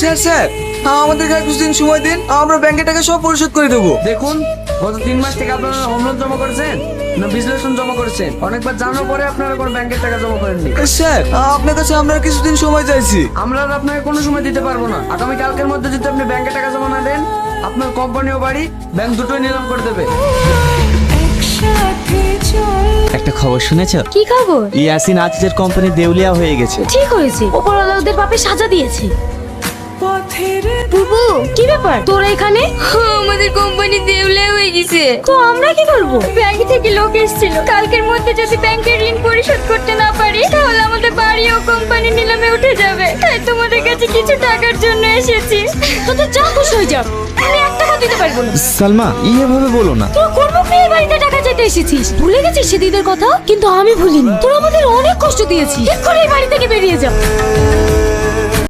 Sir sir আমাদেরকে আর কিছুদিন সময় দিন আমরা ব্যাংকের টাকা সব পরিশোধ করে দেবো। দেখুন গত তিন মাস থেকে আপনারা হোম লোন জমা করেছেন না বিশ্লেষণ জমা করেছেন? অনেকবার জানার পরে আপনারা কোনো ব্যাংকের টাকা জমা করেননি। স্যার আপনার কাছে আমরা কিছুদিন সময় চাইছি। আমরা আর আপনাকে কোনো সময় দিতে পারব না। আগামী কালকের মধ্যে যদি আপনি ব্যাংকে টাকা জমা না দেন আপনার কোম্পানি ও বাড়ি ব্যাংক দুটোই নিলাম করে দেবে। একটা খবর শুনেছ? কি খবর? ইয়াসিন আজিজের কোম্পানি দেউলিয়া হয়ে গেছে। ঠিক হয়েছে। ওপরওয়ালা ওদের পাপে সাজা দিয়েছে। বুবু কি ব্যাপার? তোরা এখানে? আমাদের কোম্পানি দেউলে হয়ে গেছে। তো আমরা কি করব? ব্যাংক থেকে লোক এসেছিল। কালকের মধ্যে যদি ব্যাংকের ঋণ পরিশোধ করতে না পারি তাহলে আমাদের বাড়ি ও কোম্পানি নিলামে উঠে যাবে। তাই তোমাদের কাছে কিছু টাকার জন্য এসেছি। তোদের যা খুশি হয়ে যাও আমি এক টাকা দিতে পারব না। সালমা এভাবে বলো না। কোন মুখে এই বাড়িতে চাইতে এসেছিস। ভুলে গেছিস সেদিনের কথা? কিন্তু আমি ভুলিনি। তোরা আমাদের অনেক কষ্ট দিয়েছিস এক্ষুনি বাড়ি থেকে বেরিয়ে যাও